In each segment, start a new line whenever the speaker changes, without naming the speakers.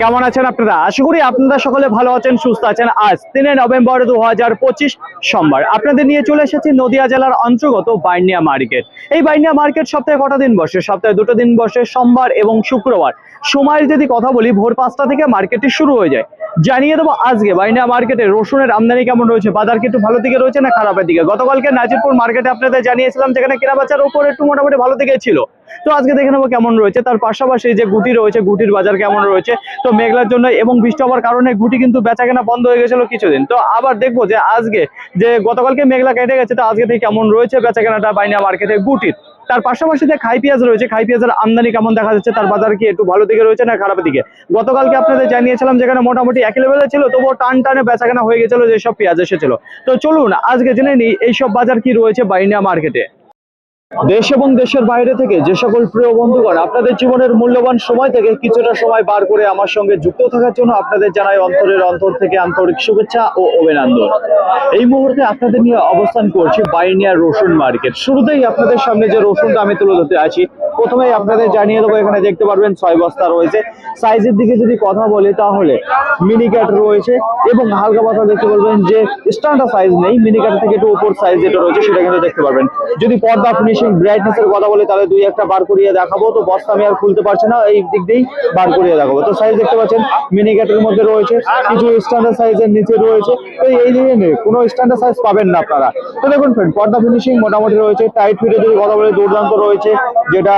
কেমন আছেন আপনারা? আশা করি আপনারা সকলে ভালো আছেন, সুস্থ আছেন। আজ তিনে নভেম্বর দু হাজার পঁচিশ সোমবার। আপনাদের নিয়ে চলে এসেছি নদিয়া জেলার অন্তর্গত বাইনিয়া মার্কেট। এই বাইনিয়া মার্কেট সপ্তাহে কটা দিন বসে? সপ্তাহে দুটো দিন বসে, সোমবার এবং শুক্রবার। সময়ের যদি কথা বলি, ভোর পাঁচটা থেকে মার্কেটটি শুরু হয়ে যায়। জানিয়ে দেবো আজকে বাইনা মার্কেটে রসুনের আমদানি কেমন রয়েছে? বাজার কিন্তু ভালো দিকে রয়েছে না খারাপের দিকে? গতকালকে নাজিরপুর মার্কেটে আপনাদের জানিয়েছিলাম যেখানে কেনা বেচার উপর একটু মোটামুটি ভালো দিকে ছিল। তো আজকে দেখে নেব কেমন রয়েছে। তার পাশাপাশি যে গুটি রয়েছে, গুটির বাজার কেমন রয়েছে? তো মেঘলার জন্য এবং বৃষ্টি হওয়ার কারণে গুটি কিন্তু বেচা কেনা বন্ধ হয়ে গেছিল কিছুদিন। তো আবার দেখব যে আজকে যে গতকালকে মেঘলা কেটে গেছে, তো আজকে থেকে কেমন রয়েছে বেচা কেনাটা বাইনা মার্কেটে গুটির। তার পাশাপাশি যে খাই পেঁয়াজ রয়েছে, খাই পেঁয়াজের আমদানি কেমন দেখা যাচ্ছে? তার বাজার কি একটু ভালো দিকে রয়েছে না খারাপ দিকে? গতকালকে আপনাদের জানিয়েছিলাম যেখানে মোটামুটি একই লেভেলে ছিল, তবুও টান টানে বেচাকেনা হয়ে গেছিল, যেসব পেঁয়াজ এসেছিল। তো চলুন, আজকে জেনে নিই, এইসব বাজার কি রয়েছে বাইনা মার্কেটে দেশ এবং দেশের বাইরে থেকে যে সকল প্রিয় বন্ধুগণ, আপনাদের জীবনের মূল্যবান সময় থেকে কিছুটা সময় বার করে আমার সঙ্গে যুক্ত থাকার জন্য আপনাদের জানাই অন্তরের অন্তর থেকে আন্তরিক শুভেচ্ছা ও অভিনন্দন। এই মুহূর্তে আপনাদের নিয়ে অবস্থান করছি বাইনিয়া রসুন মার্কেট। শুরুতেই আপনাদের সামনে যে রসুনটা আমি তুলে ধরতে আছি, প্রথমেই আপনাদের জানিয়ে দেবো, এখানে দেখতে পারবেন ছয় বস্তা রয়েছে। সাইজের দিকে যদি কথা বলি তাহলে মিনি ক্যাট রয়েছে এবং হালকা পাতা দেখতে পারবেন যে স্ট্যান্ডার্ড সাইজ নেই, মিনি ক্যাট থেকে একটু উপর সাইজ যেটা রয়েছে সেটা কিন্তু দেখতে পারবেন। যদি পর্দা ফিনিশিং ব্রাইটনেস এর কথা বলি তাহলে দুই একটা বার করিয়ে দেখাবো। তো বস্তা আমি আর খুলতে পারছি না, এই দিক দিয়েই বার করিয়ে দেখাবো। তো সাইজ দেখতে পাচ্ছেন মিনি ক্যাটের মধ্যে রয়েছে, কিছু স্ট্যান্ডার্ড সাইজের নিচে রয়েছে। তো এই দিকে নেই কোনো স্ট্যান্ডার্ড সাইজ পাবেন না আপনারা। তো দেখুন ফ্রেন্ড পর্দা ফিনিশিং মোটামুটি রয়েছে টাইট ফিটে যদি কথা বলি, দুর্দান্ত রয়েছে। যেটা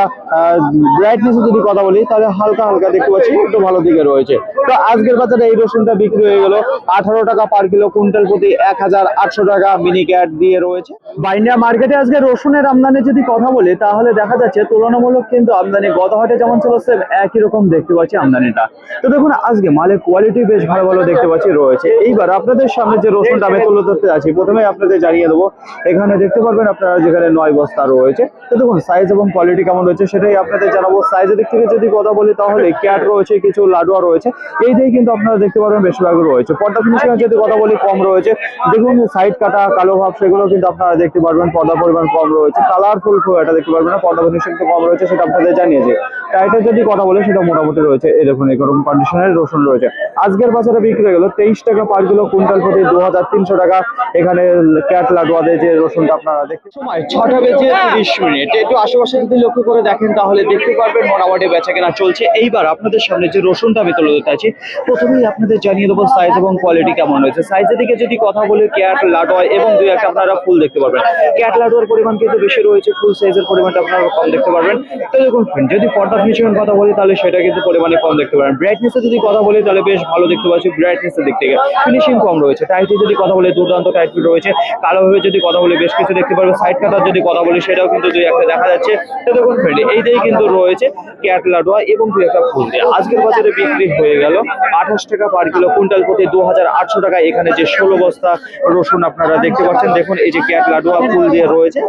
ব্রাইটনেস যদি কথা বলি, তাহলে হালকা হালকা দেখতে পাচ্ছি, একটু ভালো দিকে রয়েছে। তো আজকের বাজারে এই রসুনটা বিক্রি হয়ে গেল, আঠারো টাকা পার কিলো কুইন্টাল প্রতি এক হাজার আটশো টাকা মিনি ক্যাট দিয়ে রয়েছে। বাইন্ডিয়া মার্কেটে আজকে রসুনের আমদানি যদি কথা বলি, তাহলে দেখা যাচ্ছে তুলনামূলক কিন্তু আমদানি গত হাটে যেমন ছিল, সেম একই রকম দেখতে পাচ্ছি আমদানিটা। তো দেখুন, আজকে মালের কোয়ালিটি বেশ ভালো ভালো দেখতে পাচ্ছি, রয়েছে। এইবার আপনাদের সামনে যে রসুনটা আমি তুলে ধরতে আছি প্রথমে আপনাদের জানিয়ে দেবো, এখানে দেখতে পারবেন আপনারা যেখানে নয় বস্তা রয়েছে। তো দেখুন সাইজ এবং কোয়ালিটি কেমন রয়েছে সেটাই আপনাদের জানাব। সাইজের দিক থেকে যদি কথা বলি, তাহলে ক্যাট রয়েছে, কিছু লাডুয়া রয়েছে। এই দিয়ে কিন্তু আপনারা দেখতে পারবেন, বেশিরভাগ রয়েছে। পর্দা ফিনিশিং যদি কথা বলি, কম রয়েছে। দেখুন সাইড কাটা, কালো ভাব, সেগুলো কিন্তু আপনারা দেখতে পারবেন, পর্দা পরিমাণ কম রয়েছে। কালারফুল এটা দেখতে পারবেন না ফিনিশিং তো কম রয়েছে সেটা আপনাদের জানিয়েছে টাইটের যদি কথা বলে, সেটা মোটামুটি রয়েছে। এই দেখুন এরকম কন্ডিশনের রসুন রয়েছে। আজকের বাজারে বিক্রি হয়ে গেল তেইশ টাকা পার কিলো, কুইন্টাল প্রতি দু হাজার তিনশো টাকা। এখানে ক্যাট লাডুয়াতে যে রসুনটা আপনারা দেখতে সময় ছটা বেজে তিরিশ মিনিট। একটু আশেপাশে যদি লক্ষ্য করে দেখেন, তাহলে দেখতে পারবেন মোটামুটি বেচা কেনা চলছে। এইবার আপনাদের সামনে যে রসুনটা আমি তুলে দিতে প্রথমেই আপনাদের জানিয়ে দেবো সাইজ এবং কোয়ালিটি কেমন রয়েছে। সাইজের দিকে যদি কথা বলে ক্যাট লাডোয়া এবং দুই একটা আপনারা ফুল দেখতে পারবেন। ক্যাট লাডোয়ার পরিমাণ কিন্তু বেশি রয়েছে, ফুল সাইজের পরিমাণটা আপনারা কম দেখতে পারবেন। তো দেখুন যদি পর্দা এর কথা বলি, তাহলে সেটা কিন্তু পরিমাণে কম দেখতে পারেন। ব্রাইটনেস যদি কথা বলি, তাহলে বেশ ভালো দেখতে পাচ্ছি ব্রাইটনেস এর দিক থেকে। ফিনিশিং কম রয়েছে। টাইটে যদি কথা বলি, দুর্দান্ত টাইট রয়েছে। কালোভাবে যদি কথা বলি, বেশ কিছু দেখতে পারবেন। সাইড কাটার যদি কথা বলি, সেটাও কিন্তু দুই একটা দেখা যাচ্ছে। দেখুন ফ্রেন্ড এইটাই কিন্তু রয়েছে ক্যাট লাডোয়া এবং দুই একটা ফুল দিয়ে আজকের বাজারে বিক্রি হয়ে গেল। আঠাশ টাকা পার কিলো কুইন্টাল প্রতি দু হাজার আটশো টাকা। এখানে যে ষোলো বস্তা রসুন আপনারা দেখতে পাচ্ছেন। দেখুন, এই যে ক্যাট লাডোয়া ফুল দিয়ে রয়েছে।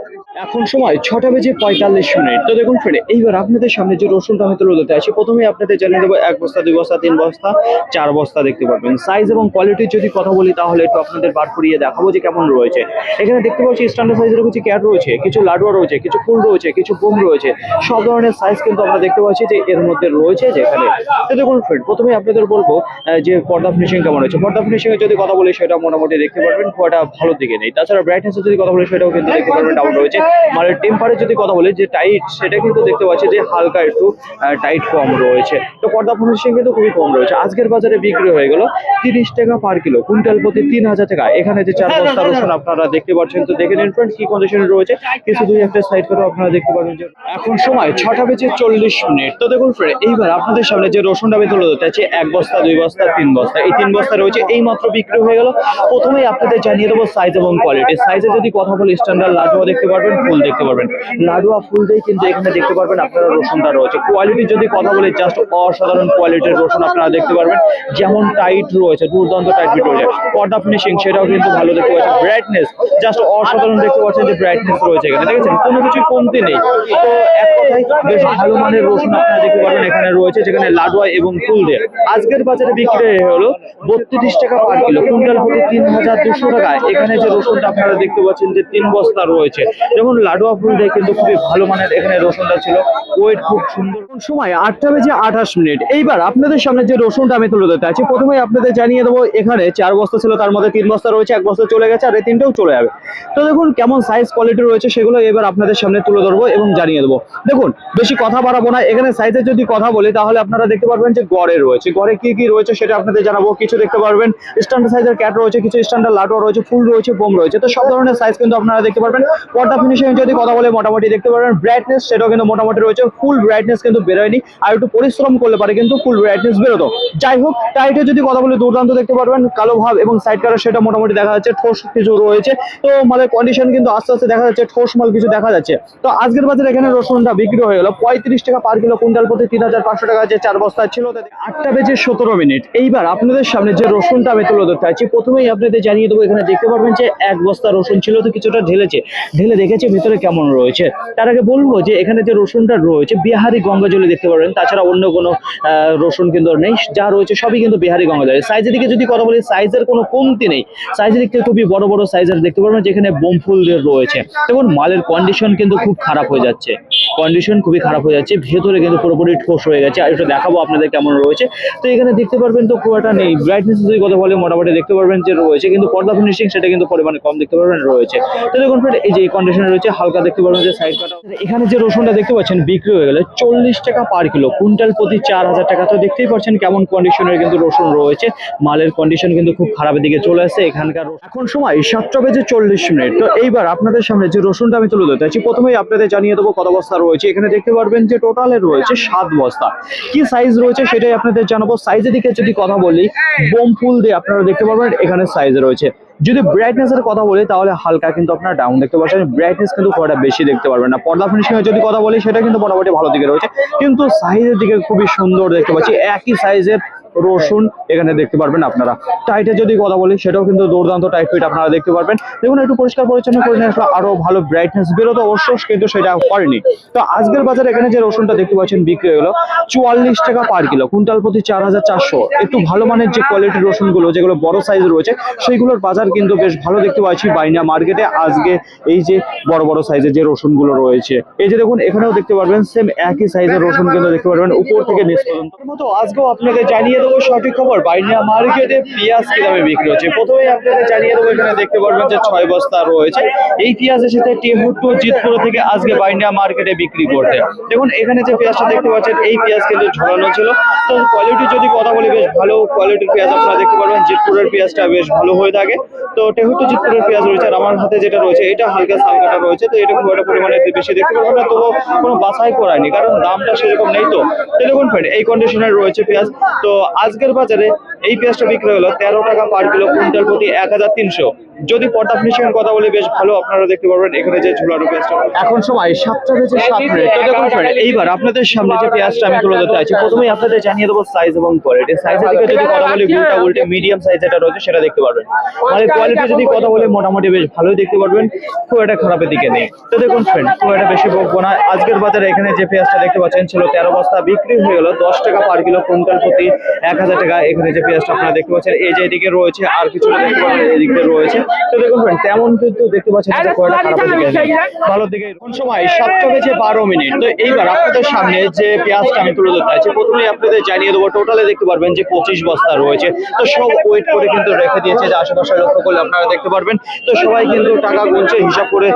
এখন সময় ছটা বেজে পঁয়তাল্লিশ মিনিট। তো দেখুন ফ্রেন্ড এইবার আপনাদের সামনে যে রসুনটা আমি তুলে দিতে আসি প্রথমে আপনাদের জানিয়ে দেবো এক বস্তা, দুই বস্তা, তিন বস্তা, চার বস্তা দেখতে পারবেন। সাইজ এবং কোয়ালিটির যদি কথা বলি তাহলে একটু আপনাদের বার করিয়ে দেখাবো যে কেমন রয়েছে। এখানে দেখতে পাচ্ছি স্ট্যান্ডার্ড সাইজের কিছু ক্যাট রয়েছে, কিছু লাডুয়া রয়েছে, কিছু ফুল রয়েছে, কিছু বোম রয়েছে। সব ধরনের সাইজ কিন্তু আমরা দেখতে পাচ্ছি যে এর মধ্যে রয়েছে যেখানে। তো দেখুন ফ্রেন্ড প্রথমে আপনাদের বলব যে পর্দা ফিনিশিং কেমন রয়েছে পর্দা ফিনিশিং এর যদি কথা বলি সেটা মোটামুটি দেখতে পারবেন, খুব একটা ভালো দিকে নেই। তাছাড়া ব্রাইটনেস যদি কথা বলি সেটাও কিন্তু দেখতে পারবেন ডাউন রয়েছে। মানে টেম্পারে যদি কথা বলি যে টাইট সেটা কিন্তু দেখতে পাচ্ছি যে হালকা একটু টাইট কম রয়েছে। তো পর্দা ফিনিশিং কিন্তু খুবই কম রয়েছে। আজকের বাজারে বিক্রি হয়ে গেল তিরিশ টাকা পার কিলো কুইন্টাল প্রতি তিন হাজার টাকা। এখানে যে চার বস্তা রসুন আপনারা দেখতে পাচ্ছেন, তো দেখে নিন ফ্রেন্ড কি কন্ডিশনে রয়েছে। কিছু দুই একটা সাইড করে আপনারা দেখতে পারবেন যে এখন সময় ছটা বেজে চল্লিশ মিনিট। তো দেখুন ফ্রেন্ড এইবার আপনাদের সামনে যে রসুনটা আমি তুলে ধরতে এক বস্তা, দুই বস্তা, তিন বস্তা। এই তিন বস্তা রয়েছে এই মাত্র বিক্রি হয়ে গেল। প্রথমেই আপনাদের জানিয়ে দেবো সাইজ এবং কোয়ালিটি সাইজে যদি কথা বলি স্ট্যান্ডার্ড লাডুয়া দেখতে পারবেন, ফুল দেখতে পারবেন। লাডুয়া, ফুল দিয়ে কিন্তু এখানে দেখতে পারবেন আপনারা রসুনটা রয়েছে। কোয়ালিটি যদি কথা বলি জাস্ট অসাধারণ কোয়ালিটির রসুন আপনারা দেখতে পারবেন। যেমন টাইট রয়েছে, দুর্দান্ত টাইট বিট রয়েছে। পর্দা ফিনিশিং সেটাও কিন্তু ভালো দেখতে পাচ্ছেন। ব্রাইটনেস জাস্ট অসাধারণ দেখতে পাচ্ছেন যে ব্রাইটনেস রয়েছে এখানে, দেখেছেন? কোনো কিছু কমতি নেই। তো এক কথায়, বেশ ভালো মানের রসুন আপনারা দেখতে পারবেন এখানে রয়েছে, যেখানে লাডুয়া এবং ফুল দিয়ে আজকের বাজারে বিক্রি হলো বত্রিশ টাকা পার কিলো, কুইন্টাল প্রতি তিন হাজার দুশো টাকা। এখানে যে রসুনটা আপনারা দেখতে পাচ্ছেন যে তিন বস্তা রয়েছে। যেমন লাডুয়া ফুল দিয়ে কিন্তু খুবই ভালো মানের এখানে রসুনটা ছিল। ওয়েট খুব সময় আটটা বেজে আঠাশ মিনিট। এইবার আপনাদের সামনে যে রসুনটা আমি তুলে ধরতে আছি প্রথমে আপনাদের জানিয়ে দেবো, এখানে চার বস্তা ছিল, তার মধ্যে তিন বস্তা রয়েছে, এক বস্তা চলে গেছে, আর এই তিনটেও চলে যাবে। তো দেখুন কেমন সাইজ কোয়ালিটি রয়েছে, সেগুলো এবার আপনাদের সামনে তুলে ধরবো এবং জানিয়ে দেবো। দেখুন, বেশি কথা বাড়াবো না, এখানে সাইজের যদি কথা বলি, তাহলে আপনারা দেখতে পারবেন যে গড়ে রয়েছে। গড়ে কি কি রয়েছে সেটা আপনাদের জানাব, কিছু দেখতে পারবেন। স্ট্যান্ডার্ড সাইজের ক্যাট রয়েছে, কিছু স্ট্যান্ডার্ড লাটো রয়েছে, ফুল রয়েছে, বোম রয়েছে। তো সব ধরনের সাইজ কিন্তু আপনারা দেখতে পারবেন। পর্দা ফিনিশিং যদি কথা বলে, মোটামুটি দেখতে পারবেন। ব্রাইটনেস সেটাও কিন্তু মোটামুটি রয়েছে ফুল ব্রাইটনেস কিন্তু বেরোয়নি আর একটু পরিশ্রম করলে পারে কিন্তু ফুল ব্রাইটনেস বেরোতো। যাই হোক টাইটে যদি কথা বলে, দুর্দান্ত দেখতে পারবেন, কালো ভাব এবং সাইড কালার সেটা মোটামুটি দেখা যাচ্ছে, ঠোস কিছু রয়েছে। তো মালের কন্ডিশন কিন্তু আস্তে আস্তে দেখা যাচ্ছে, ঠোস মাল কিছু দেখা যাচ্ছে। তো আজকের বাজারে এখানে রসুনটা বিক্রি হয়ে গেল, পঁয়ত্রিশ টাকা পার কিলো কুইন্টাল প্রতি তিন হাজার পাঁচশো টাকা যে চার বস্তা ছিল। আটটা বেজে সতেরো মিনিট। এইবার আপনাদের সামনে যে রসুনটা আমি তুলে ধরতে চাইছি প্রথমেই আপনাদের জানিয়ে দেবো, এখানে দেখতে পারবেন যে এক বস্তা রসুন ছিল, তো কিছুটা ঢেলেছে। ঢেলে দেখেছে ভিতরে কেমন রয়েছে। তার আগে বলব যে এখানে যে রসুনটা রয়েছে, বিহারি গঙ্গাজলি দেখতে পারবেন। তাছাড়া অন্য কোনো রসুন কিন্তু নেই। যা রয়েছে সবই কিন্তু বিহারি গঙ্গাজলি সাইজের দিকে যদি কথা বলি সাইজের কোনো কমতি নেই। সাইজের দিক থেকে খুবই বড় বড় সাইজের দেখতে পারবেন, যেখানে বোম ফুলদের রয়েছে। দেখুন, মালের কন্ডিশন কিন্তু খুব খারাপ হয়ে যাচ্ছে। কন্ডিশন খুবই খারাপ হয়ে যাচ্ছে। ভেতরে কিন্তু পুরোপুরি ঠোস হয়ে গেছে। আর একটু দেখাবো আপনাদের কেমন রয়েছে। তো এখানে দেখতে পারবেন তো খুব একটা নেই। ব্রাইটনেস যদি কথা বলে, মোটামুটি দেখতে পারবেন যে রয়েছে। কিন্তু পর্দা ফিনিশিং সেটা কিন্তু পরিমাণে কম দেখতে পারবেন, রয়েছে। তো দেখুন এই যে কন্ডিশনে রয়েছে, হালকা দেখতে পারবেন যে সাইড এখানে যে রসুনটা দেখতে পাচ্ছেন, বিক্রি হয়ে গেলে। চল্লিশ টাকা পার কিলো কুইন্টাল প্রতি চার হাজার টাকা। তো দেখতেই পাচ্ছেন কেমন কন্ডিশনের কিন্তু রসুন রয়েছে। মালের কন্ডিশন কিন্তু খুব খারাপের দিকে চলে আসছে। এখানকার এখন সময় সাতটা বেজে চল্লিশ মিনিট। তো এইবার আপনাদের সামনে যে রসুনটা আমি তুলে ধরতে চাইছি প্রথমেই আপনাদের জানিয়ে দেবো কত বস্তা রয়েছে। এখানে দেখতে পারবেন যে টোটালে রয়েছে সাত বস্তা। কি সাইজ রয়েছে সেটাই আপনাদের জানাব। সাইজের দিকে যদি কথা বলি, বোম ফুল দিয়ে আপনারা দেখতে পারবেন এখানে সাইজ রয়েছে। যদি ব্রাইটনেস এর কথা বলি, তাহলে হালকা কিন্তু আপনারা ডাউন দেখতে পাচ্ছেন। ব্রাইটনেস কিন্তু খুব বেশি দেখতে পারবেন না। পর্দা ফিনিশিং এর যদি কথা বলি, সেটা কিন্তু মোটামুটি ভালো দিকে রয়েছে। কিন্তু সাইজের দিকে খুবই সুন্দর দেখতে পাচ্ছি। একই সাইজের রসুন এখানে দেখতে পারবেন আপনারা। টাইটের যদি কথা বলি, সেটাও কিন্তু দুর্দান্ত টাইট ফিট আপনারা দেখতে পারবেন। দেখুন, একটু পরিষ্কার পরিচ্ছন্ন করে নিয়ে আসলে আরও ভালো ব্রাইটনেস বেরোতো অবশ্য কিন্তু সেটা করেনি তো আজকের বাজারে এখানে যে রসুনটা দেখতে পাচ্ছেন বিক্রি গেলো, চুয়াল্লিশ টাকা পার কিলো কুইন্টাল প্রতি চার হাজার চারশো। একটু ভালো মানের যে কোয়ালিটির রসুনগুলো, যেগুলো বড় সাইজ রয়েছে, সেইগুলোর বাজার কিন্তু বেশ ভালো দেখতে পাচ্ছি বাইনা মার্কেটে আজকে এই যে বড় বড় সাইজের যে রসুনগুলো রয়েছে। এই যে দেখুন, এখানেও দেখতে পারবেন সেম একই সাইজের রসুন কিন্তু দেখতে পারবেন, উপর থেকে নিচ মতো আজকেও আপনাকে জানিয়ে দেবো সঠিক খবর। বাইনা মার্কেটে পেঁয়াজ কি দামে বিক্রি হচ্ছে? প্রথমেই আপনাদের জানিয়ে দেবো এখানে দেখতে পারবেন যে ছয় বস্তা রয়েছে। এই পেঁয়াজ এসেছে টেহুট্টু জিতপুর থেকে আজকে বাইনা মার্কেটে বিক্রি করতে। দেখুন এখানে যে পেঁয়াজটা দেখতে পাচ্ছেন এই পেঁয়াজ কিন্তু ঝোলানো ছিল। তো কোয়ালিটি যদি কথা বলি বেশ ভালো কোয়ালিটির পেঁয়াজ আপনারা দেখতে পারবেন। জিতপুরের পেঁয়াজটা বেশ ভালো হয়ে থাকে। তো টেহুট্টু জিতপুরের পেঁয়াজ রয়েছে আর আমার হাতে যেটা রয়েছে এটা হালকা সালকাটা রয়েছে। তো এটা খুব একটা পরিমাণে বেশি দেখতে পারবেন না তবুও কোনো বাছাই করায়নি কারণ দামটা সেরকম নেই তো। দেখুন friend, এই কন্ডিশনের রয়েছে পেঁয়াজ। তো আজকের বাজারে এই পেঁয়াজটা বিক্রি হলো তেরো টাকা পার কিলো কুইন্টাল প্রতি এক হাজার তিনশো। যদি পর্দা ফিনিশিং কথা বলি বেশ ভালো আপনারা দেখতে পারবেন এখানে যে ঝুলানো পেঁয়াজটা। এখন সময় সাতটা বেজে সাত মিনিট। তো দেখুন এইবার আপনাদের সামনে যে পেঁয়াজটা আমি তুলে ধরতে আছি প্রথমেই আপনাদের জানিয়ে দেবো সাইজ এবং কোয়ালিটি সাইজের দিকে যদি কথা বলি উল্টা উল্টে মিডিয়াম সাইজ যেটা রয়েছে সেটা দেখতে পারবেন। মানে কোয়ালিটি যদি কথা বলে মোটামুটি বেশ ভালোই দেখতে পারবেন। খুব একটা খারাপের দিকে নেই। তো দেখুন ফ্রেন্ড খুব একটা বেশি বকবো না। আজকের বাজারে এখানে যে পেঁয়াজটা দেখতে পাচ্ছেন ছিল তেরো বস্তা বিক্রি হয়ে গেল দশ টাকা পার কিলো কুইন্টাল প্রতি এক হাজার টাকা। এখানে যে পেঁয়াজটা আপনারা দেখতে পাচ্ছেন এই যে এদিকে রয়েছে আর কিছু এদিকে রয়েছে। তো দেখুন friend, তেমন কিন্তু দেখতে পাচ্ছেন যে একটা খারাপের দিকে ভালো দিকে কোন সময় সাতটা বেজে বারো মিনিট। তো এইবার আপনাদের সামনে যে পেঁয়াজটা আমি তুলে ধরতে আছি প্রথমেই আপনাদের জানিয়ে দেবো টোটালে দেখতে পারবেন যে পঁচিশ বস্তা রয়েছে। তো সব ওয়েট করে কিন্তু রেখে দিয়েছে যে আশেপাশে লক্ষ্য করলে আপনারা দেখতে পারবেন। তো সবাই কিন্তু টাকা গুনছে হিসাব করে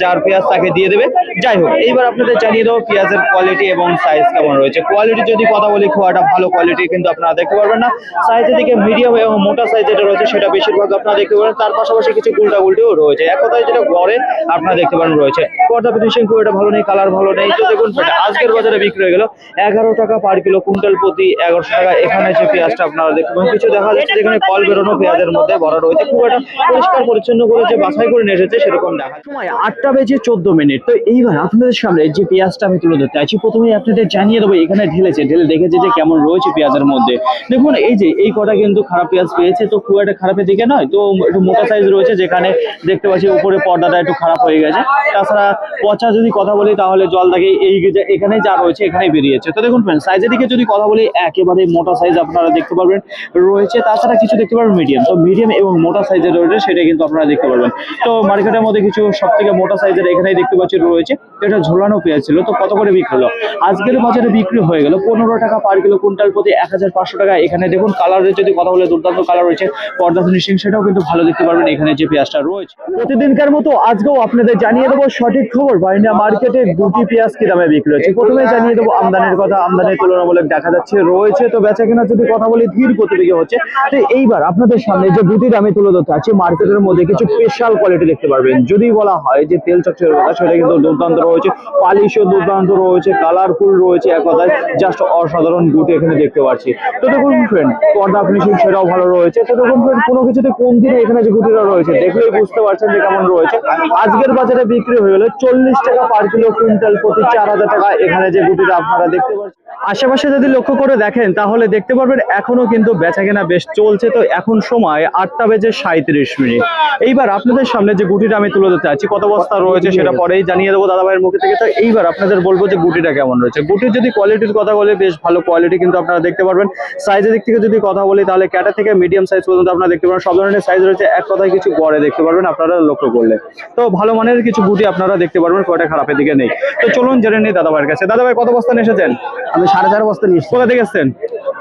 যার পেঁয়াজ তাকে দিয়ে দেবে। যাই হোক এইবার আপনাদের জানিয়ে দেবো পেঁয়াজের কোয়ালিটি এবং সাইজ কেমন রয়েছে। কোয়ালিটি যদি কথা বলি খোয়াটা ভালো কোয়ালিটি কিন্তু আপনারা দেখতে পারবেন না। সাইজের দিকে মিডিয়াম এবং মোটা সাইজ যেটা রয়েছে সেটা বেশিরভাগ আপনারা দেখতে পারেন। তার পাশাপাশি কিছু উল্টা উল্টেও রয়েছে। এক কথায় যেটা গড়ে আপনারা দেখতে পারেন রয়েছে। পর্দা ফিনিশিং খুব একটা ভালো নেই কালার ভালো নেই। তো দেখুন আজকের বাজারে বিক্রি হয়ে গেল। এগারো টাকা পার কিলো কুইন্টাল প্রতি এগারোশো টাকা। এখানে যে পেঁয়াজটা আপনারা দেখতে পাবেন কিছু দেখা যাচ্ছে যেখানে কল বেরোনো পেঁয়াজের মধ্যে ভরা রয়েছে। খুব একটা পরিষ্কার, পরিচ্ছন্ন করে যে বাছাই করে নিয়ে এসেছে সেরকম দেখা। সময় আটটা বেজে চোদ্দ মিনিট। তো এইবার আপনাদের সামনে যে পেঁয়াজটা আমি তুলে ধরতে আছি প্রথমেই আপনাদের জানিয়ে দেবো, এখানে ঢেলেছে। ঢেলে দেখেছে যে কেমন রয়েছে পেঁয়াজের মধ্যে। দেখুন, এই যে এই কটা কিন্তু খারাপ পেঁয়াজ পেয়েছে, তো খুব একটা খারাপের দিকে নয়। তো একটু মোটা সাইজ রয়েছে, যেখানে দেখতে পাচ্ছি উপরে পর্দাটা একটু খারাপ হয়ে গেছে। তাছাড়া পচা যদি কথা বলি, তাহলে জল দাগে এই এখানে যা রয়েছে, এখানেই বেরিয়েছে। তো দেখুন ফ্রেন্ড সাইজের দিকে যদি কথা বলি, একেবারে মোটা সাইজ আপনারা দেখতে পারবেন। রয়েছে, তাছাড়া কিছু দেখতে পারবেন মিডিয়াম তো মিডিয়াম এবং মোটা সাইজের রয়েছে, সেটা কিন্তু আপনারা দেখতে পারবেন। তো মার্কেটের মধ্যে কিছু সব থেকে মোটা সাইজের এখানেই দেখতে পাচ্ছি রয়েছে এটা ঝোলানো পেঁয়াজ ছিল। তো কত করে বিক্রি হলো? আজকের বাজারে বিক্রি হয়ে গেল পনেরো টাকা পার কিলো, কুইন্টাল প্রতি এক হাজার পাঁচশো টাকা। এখানে দেখুন কালারের যদি কথা বলে দুর্দান্ত কালার রয়েছে, পর্দা ফিনিশিং সেটাও কিন্তু ভালো দেখতে পারবেন, এখানে যে পেঁয়াজটা রয়েছে। প্রতিদিনকার মতো আজকেও আপনাদের জানিয়ে দেবো সঠিক খবর। বাইনা মার্কেটে গুটি পেঁয়াজ কি দামে বিক্রি হচ্ছে প্রথমে জানিয়ে দেবো আমদানির কথা। আমদানির তুলনামূলক দেখা যাচ্ছে, রয়েছে তো বেচা কেনা যদি কথা বলি, ধীর গতিবেগে হচ্ছে। তো এইবার আপনাদের সামনে যে গুটির দামে তুলে ধরতে আছি মার্কেটের মধ্যে কিছু স্পেশাল কোয়ালিটি দেখতে পারবেন। যদি বলা হয় যে তেল চকচকের কথা সেটা কিন্তু দুর্দান্ত রয়েছে। পালিশও দুর্দান্ত রয়েছে কালারফুল রয়েছে, এক কথায় জাস্ট অসাধারণ গুটি এখানে দেখতে পাচ্ছি। তো দেখুন ফ্রেন্ড পর্দা ফিনিশিং সেটাও ভালো রয়েছে। তো দেখুন, কোনো কিছুতে কম দিনে এখানে যে গুটিটা রয়েছে, দেখলেই বুঝতে পারছেন যে কেমন রয়েছে। আজকের বাজারে বিক্রি হয়ে গেলে চল্লিশ টাকা পার কিলো কুইন্টাল প্রতি চার হাজার টাকা এখানে যে গুটিটা আপনারা দেখতে পাচ্ছেন। আশেপাশে যদি লক্ষ্য করে দেখেন, তাহলে দেখতে পারবেন এখনও কিন্তু বেচা কেনা বেশ চলছে। তো এখন সময় আটটা বেজে সাঁত্রিশ মিনিট। এইবার আপনাদের সামনে যে গুটিটা আমি তুলে দিতে আছি কত বস্তা রয়েছে সেটা পরেই জানিয়ে দেবো দাদা ভাইয়ের মুখে থেকে। তো এইবার আপনাদের বলব যে গুটিটা কেমন রয়েছে। গুটির যদি কোয়ালিটির কথা বলে, বেশ ভালো কোয়ালিটি কিন্তু আপনারা দেখতে পারবেন। সাইজের দিক থেকে যদি কথা বলি তাহলে ক্যাটা থেকে মিডিয়াম সাইজ পর্যন্ত আপনারা দেখতে পারবেন। সব ধরনের সাইজ রয়েছে এক কথায় কিছু গড়ে দেখতে পারবেন আপনারা লক্ষ্য করলে। তো ভালো মানের কিছু গুটি আপনারা দেখতে পারবেন কয়টা খারাপের দিকে নেই। তো চলুন জেনে নিই দাদা ভাইয়ের কাছে। দাদা ভাই কত বস্তা নিয়ে এসেছেন?
আমি সাড়ে চার বস্তা নিয়ে এসেছি।
কোথা থেকে এসছেন?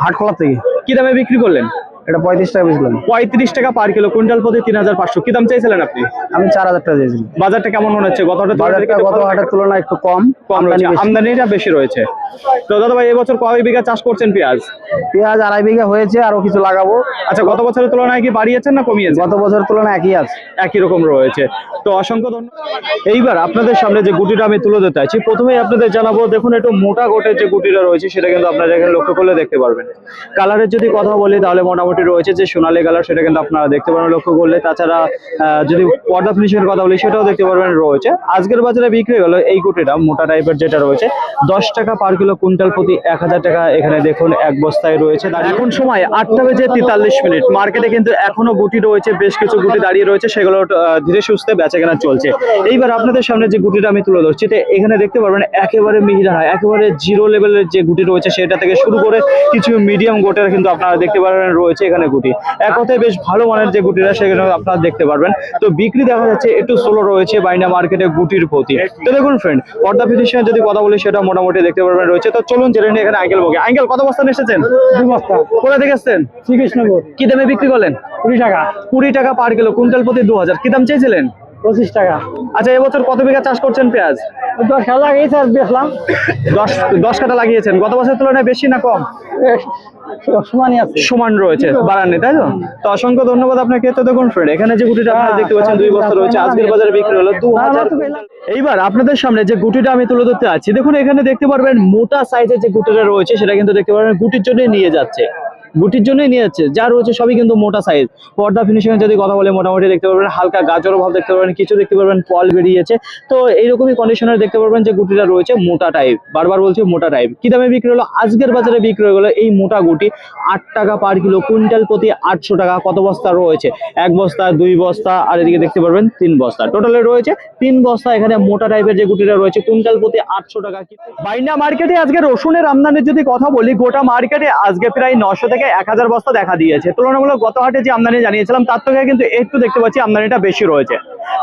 হাটখোলা থেকে।
কি দামে বিক্রি করলেন?
এটা পঁয়ত্রিশ টাকা বেচলাম।
পঁয়ত্রিশ টাকা পার কিলো কুইন্টাল প্রতি তিন হাজার পাঁচশো। কি দাম চাইছিলেন আপনি?
আমি চার হাজার টাকা দিয়েছিলাম।
বাজারটা কেমন মনে হচ্ছে? গত
গত হাটের তুলনায় একটু কম
কম আমদানিটা বেশি রয়েছে। তো দাদা ভাই এবছর কয় বিঘা চাষ করছেন পেঁয়াজ?
পেঁয়াজ আড়াই বিঘা হয়েছে আরও কিছু লাগাবো।
আচ্ছা গত বছরের তুলনায় কি বাড়িয়েছেন না কমিয়েছেন?
গত বছরের তুলনায় একই আছে।
একই রকম রয়েছে। তো অসংখ্য ধন্যবাদ। এইবার আপনাদের সামনে যে গুটিটা আমি তুলে দিতে আছি প্রথমেই আপনাদের জানাব দেখুন একটু মোটা গোটের যে গুটিটা রয়েছে সেটা কিন্তু আপনারা এখানে লক্ষ্য করলে দেখতে পারবেন। কালারের যদি কথা বলি তাহলে মোটামুটি রয়েছে যে সোনালি কালার, সেটা কিন্তু আপনারা দেখতে পারবেন লক্ষ্য করলে। তাছাড়া যদি পর্দা ফিনিশিংয়ের কথা বলি, সেটাও দেখতে পারবেন রয়েছে। আজকের বাজারে বিক্রি হলো এই গুটিটা মোটা টাইপের যেটা রয়েছে। দশ টাকা পার কিলো কুইন্টাল প্রতি এক হাজার টাকা এখানে দেখুন এক বস্তায় রয়েছে। এখন সময় আটটা বেজে তেতাল্লিশ মিনিট। মার্কেটে কিন্তু এখনও গুটি রয়েছে, বেশ কিছু গুটি দাঁড়িয়ে রয়েছে, সেগুলো ধীরে সুস্থে বেচা কেনা চলছে। এইবার আপনাদের সামনে যে গুটিটা আমি তুলে ধরছি এখানে দেখতে পারবেন একেবারে মিহিদানা, একেবারে জিরো লেভেলের যে গুটি রয়েছে, সেটা থেকে শুরু করে কিছু মিডিয়াম গোটের কিন্তু আপনারা দেখতে পারবেন রয়েছে। এখানে গুটি। এক কথায় বেশ ভালো মানের যে গুটিটা সেখানে আপনারা দেখতে পারবেন। তো বিক্রি দেখা যাচ্ছে একটু স্লো রয়েছে বাইনা মার্কেটে গুটির প্রতি। তো দেখুন ফ্রেন্ড পর্দা ফিনিশিং যদি কথা বলি সেটা মোটামুটি দেখতে পারবেন রয়েছে। তো চলুন জেনে নিই এখানে আঙ্কেল বকে। আঙ্কেল কত বস্তা এসেছেন?
দুই বস্তা।
কোথা থেকে এসেছেন?
শ্রীকৃষ্ণপুর।
কি দামে বিক্রি করলেন?
কুড়ি টাকা।
কুড়ি টাকা পার কিলো কুইন্টাল প্রতি দু হাজার কি দাম চেয়েছিলেন?
পঁচিশ টাকা।
আচ্ছা এবছর কত বিঘা চাষ করছেন পেঁয়াজ?
দশ হাজার লাগিয়েছে আর বেচলাম।
দশ দশ কাটা লাগিয়েছেন। গত বছরের তুলনায় বেশি না কম?
সমানই আছে।
সমান রয়েছে তাই তো? তো অসংখ্য ধন্যবাদ আপনাকে। তো দেখুন ফ্রেন্ড এখানে যে গুটিটা আপনারা দেখতে পাচ্ছেন দুই বছর রয়েছে আজকের বাজারে বিক্রি হলো দু হাজার। এইবার আপনাদের সামনে যে গুটিটা আমি তুলে ধরতে আছি দেখুন এখানে দেখতে পারবেন মোটা সাইজের যে গুটিটা রয়েছে সেটা কিন্তু দেখতে পারবেন গুটির জন্য নিয়ে যাচ্ছে। গুটির জন্যই নিয়ে যাচ্ছে যা রয়েছে সবই কিন্তু মোটা সাইজ পর্দা ফিনিশিং যদি কথা বলে, মোটামুটি দেখতে পারবেন, হালকা গাজর ভাব দেখতে পারবেন, কিছু দেখতে পারবেন পল বেরিয়েছে। তো এইরকমই কন্ডিশনার দেখতে পারবেন যে গুটিটা রয়েছে মোটা টাইপ বারবার বলছি মোটা টাইপ কি দামে বিক্রি হলো? আজকের বাজারে বিক্রি হয়ে গেলো এই মোটা গুটি। আট টাকা পার কিলো কুইন্টাল প্রতি আটশো টাকা। কত বস্তা রয়েছে? এক বস্তা, দুই বস্তা, আর এদিকে দেখতে পারবেন তিন বস্তা। টোটালে রয়েছে তিন বস্তা এখানে মোটা টাইপের যে গুটিটা রয়েছে, কুইন্টাল প্রতি আটশো টাকা। বাইনা মার্কেটে আজকে রসুনের আমদানির যদি কথা বলি, গোটা মার্কেটে আজকে প্রায় নশো থেকে এক হাজার বস্তা দেখা দিয়েছে। তুলনামূলক গত হাটে যে আমদানি জানিয়েছিলাম, তার থেকে কিন্তু একটু দেখতে পাচ্ছি আমদানিটা বেশি রয়েছে।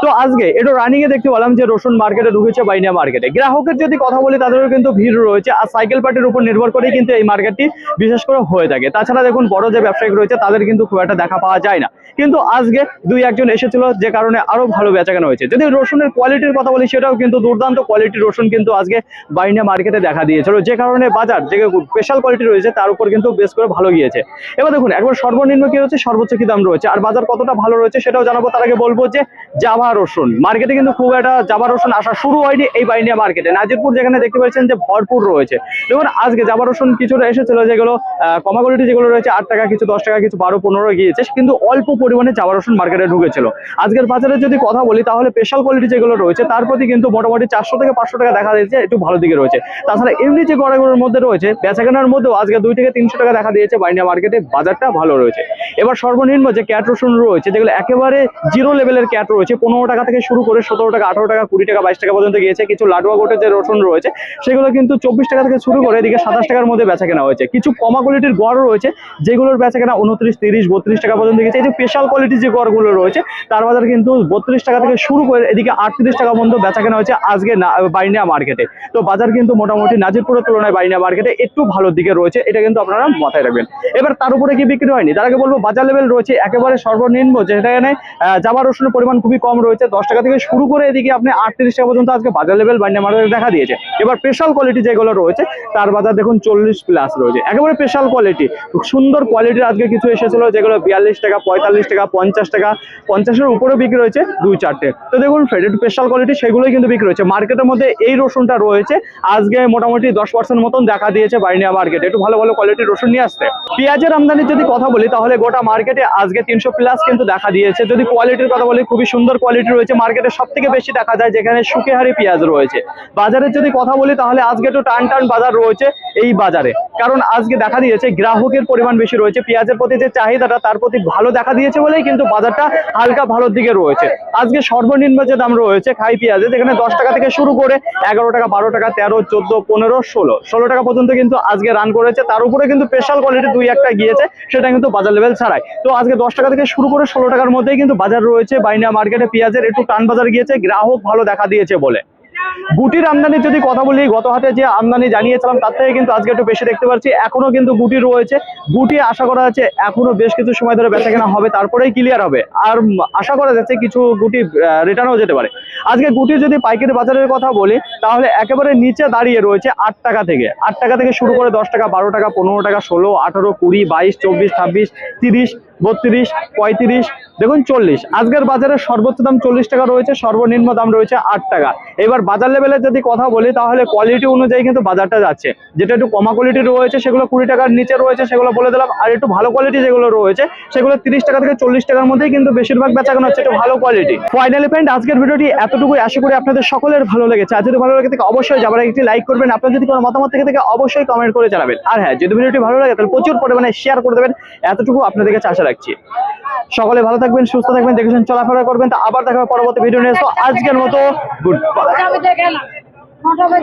তো আজকে একটু রানিং এ দেখতে পেলাম যে রসুন মার্কেটে ঢুকেছে বাইনা মার্কেটে গ্রাহকের যদি কথা বলি, তাদেরও কিন্তু ভিড় রয়েছে আর সাইকেল পার্টির উপর নির্ভর করেই কিন্তু এই মার্কেটটি বিশেষ করে হয়ে থাকে। তাছাড়া দেখুন, বড় যে ব্যবসায়িক রয়েছে, তাদের কিন্তু খুব একটা দেখা পাওয়া যায় না। কিন্তু আজকে দুই একজন এসেছিল, যে কারণে আরও ভালো বেচাকেনা হয়েছে। যদি রসুনের কোয়ালিটির কথা বলি, সেটাও কিন্তু দুর্দান্ত কোয়ালিটির রসুন কিন্তু আজকে বাইনা মার্কেটে দেখা দিয়েছিল। যে কারণে বাজার, যে স্পেশাল কোয়ালিটি রয়েছে, তার উপর কিন্তু বেশ করে ভালো গিয়েছে। এবার দেখুন, একবার সর্বনিম্ন কি রয়েছে? সর্বোচ্চ কি দাম রয়েছে? আর বাজার কতটা ভালো রয়েছে সেটাও জানাব। তার আগে বলব যে, জাভা রসুন। মার্কেটে কিন্তু খুব একটা জাভা রসুন আসা শুরু হয়নি এই বাইন্ডিয়া মার্কেটে। নাজিরপুর যেখানে দেখতে পাচ্ছেন যে, ভরপুর রয়েছে। দেখুন, আজকে জাভা রসুন কিছুটা এসেছিল, যেগুলো কমা কোয়ালিটি যেগুলো রয়েছে, আট টাকা কিছু, দশ টাকা কিছু, বারো, পনেরো গিয়েছে, কিন্তু অল্প পরিমাণে জাভা রসুন মার্কেটে ঢুকেছিল। আজকের বাজারে যদি কথা বলি, তাহলে স্পেশাল কোয়ালিটি যেগুলো রয়েছে, তার প্রতি কিন্তু মোটামুটি চারশো থেকে পাঁচশো টাকা দেখা দিয়েছে, একটু ভালো দিকে রয়েছে। তাছাড়া এমনি যে গড়াগুলোর মধ্যে রয়েছে, বেচাকেনার মধ্যেও আজকে দুই থেকে তিনশো টাকা দেখা দিয়েছে বাইন্ডিয়া মার্কেটে বাজারটা ভালো রয়েছে। এবার সর্বনিম্ন যে ক্যাট রসুন রয়েছে, যেগুলো একেবারে জিরো লেভেলের ক্যাট রয়েছে, পনেরো টাকা থেকে শুরু করে সতেরো টাকা, আঠারো টাকা, কুড়ি টাকা, বাইশ টাকা পর্যন্ত গিয়েছে। কিছু লাডুয়া গোটের যে রসুন রয়েছে, সেগুলো কিন্তু চব্বিশ টাকা থেকে শুরু করে এদিকে সাতাশ টাকার মধ্যে বেচা কেনা হয়েছে। কিছু কমা কোয়ালিটির গড় রয়েছে, যেগুলোর বেচা কেনা উনত্রিশ, তিরিশ, বত্রিশ টাকা পর্যন্ত গেছে এই যে স্পেশাল কোয়ালিটির যে গড়গুলো রয়েছে, তার বাজার কিন্তু বত্রিশ টাকা থেকে শুরু করে এদিকে আটত্রিশ টাকা পর্যন্ত বেচা কেনা হয়েছে আজকে বাইনিয়া মার্কেটে। তো বাজার কিন্তু মোটামুটি নাজিরপুরের তুলনায় বাইনিয়া মার্কেটে একটু ভালোর দিকে রয়েছে, এটা কিন্তু আপনারা মাথায় রাখবেন। এবার তার উপরে কি বিক্রি হয়নি? তার আগে বলব, বাজার লেভেল রয়েছে একেবারে সর্বনিম্ন, যেখানে জামা রসুনের পরিমাণ খুবই কম রয়েছে। দশ টাকা থেকে শুরু করে এদিকে আপনি আটত্রিশ টাকা পর্যন্ত আজকে বাজার লেভেল বাইনিয়া মার্কেটে দেখা দিয়েছে। এবার স্পেশাল কোয়ালিটি যেগুলো রয়েছে, তার বাজার দেখুন চল্লিশ প্লাস রয়েছে। একেবারে স্পেশাল কোয়ালিটি সুন্দর কোয়ালিটির আজকে কিছু এসেছিল, যেগুলো বিয়াল্লিশ টাকা, পঁয়তাল্লিশ টাকা, পঞ্চাশ টাকা, পঞ্চাশের উপরে বিক্রি হয়েছে দুই চারটে। তো দেখুন ফেডেড স্পেশাল কোয়ালিটি সেগুলোই কিন্তু বিক্রি হয়েছে। মার্কেটের মধ্যে এই রসুনটা রয়েছে, আজকে মোটামুটি দশ পার্সেন্ট মতন দেখা দিয়েছে বাইনিয়া মার্কেটে একটু ভালো ভালো কোয়ালিটির রসুন নিয়ে আসতে। পেঁয়াজের আমদানির যদি কথা বলি, তাহলে গোটা মার্কেটে আজকে তিনশো প্লাস কিন্তু দেখা দিয়েছে। যদি কোয়ালিটির কথা বলি, খুবই সুন্দর কোয়ালিটি রয়েছে। মার্কেটে সব থেকে বেশি দেখা যায় যেখানে সুখেহারি পেঁয়াজ রয়েছে। বাজারের যদি কথা বলি, তাহলে আজকে একটু টান টান বাজার রয়েছে এই বাজারে। কারণ আজকে দেখা দিয়েছে, গ্রাহকের পরিমাণ বেশি রয়েছে। পেঁয়াজের প্রতি যে চাহিদাটা, তার প্রতি ভালো দেখা দিয়েছে বলেই কিন্তু বাজারটা হালকা ভালোর দিকে রয়েছে। আজকে সর্বনিম্ন যে দাম রয়েছে খাই পেঁয়াজে, যেখানে দশ টাকা থেকে শুরু করে এগারো টাকা, বারো টাকা, তেরো, চোদ্দ, পনেরো, ষোলো। ষোলো টাকা পর্যন্ত কিন্তু আজকে রান করেছে। তার উপরে কিন্তু স্পেশাল কোয়ালিটি দুই একটা গিয়েছে সেটা কিন্তু বাজার লেভেল ছাড়াই। তো আজকে দশ টাকা থেকে শুরু করে ষোলো টাকার মধ্যেই কিন্তু বাজার রয়েছে বাইনা মার্কেটে পেঁয়াজের একটু টান বাজার গিয়েছে গ্রাহক ভালো দেখা দিয়েছে বলে। গুটির আমদানির যদি কথা বলি, গত হাতে যে আমদানি জানিয়েছিলাম, তার থেকে কিন্তু আজকে একটু বেশি দেখতে পাচ্ছি। এখনও কিন্তু গুটি রয়েছে। গুটি আশা করা যাচ্ছে এখনও বেশ কিছু সময় ধরে বেচা কেনা হবে, তারপরেই ক্লিয়ার হবে। আর আশা করা যাচ্ছে কিছু গুটি রিটার্নও যেতে পারে। আজকে গুটি যদি পাইকারি বাজারের কথা বলি, তাহলে একেবারে নিচে দাঁড়িয়ে রয়েছে আট টাকা থেকে। আট টাকা থেকে শুরু করে দশ টাকা, বারো টাকা, পনেরো টাকা, ষোলো, আঠারো, কুড়ি, বাইশ, চব্বিশ, ছাব্বিশ, তিরিশ বত্রিশ, পঁয়ত্রিশ, দেখুন চল্লিশ। আজকের বাজারে সর্বোচ্চ দাম চল্লিশ টাকা রয়েছে, সর্বনিম্ন দাম রয়েছে আট টাকা। এবার বাজার লেভেলে যদি কথা বলি, তাহলে কোয়ালিটি অনুযায়ী কিন্তু বাজারটা যাচ্ছে। যেটা একটু কমা কোয়ালিটি রয়েছে, সেগুলো কুড়ি টাকার নিচে রয়েছে, সেগুলো বলে দিলাম। আর একটু ভালো কোয়ালিটি যেগুলো রয়েছে, সেগুলো তিরিশ টাকা থেকে চল্লিশ টাকার মধ্যেই কিন্তু বেশিরভাগ বেচাকেনা হচ্ছে, একটু ভালো কোয়ালিটি ফাইনালি ফ্রেন্ড আজকের ভিডিওটি এতটুকুই। আশা করি আপনাদের সকলের ভালো লেগেছে। আর যদি ভালো লাগে থাকে, অবশ্যই যাবার একটি লাইক করবেন। আপনার যদি কোনো মতামত থেকে থেকে, অবশ্যই কমেন্ট করে জানাবেন। আর হ্যাঁ যদি ভিডিওটি ভালো লাগে, তাহলে প্রচুর পরিমাণে শেয়ার করে দেবেন। এতটুকু আপনাদের কাছে আশা রাখছি। সকলে ভালো থাকবেন, সুস্থ থাকবেন দেখেছেন চলাফেরা করবেন। তো আবার দেখা পরবর্তী ভিডিও নিয়ে। আজকের মতো গুড বাই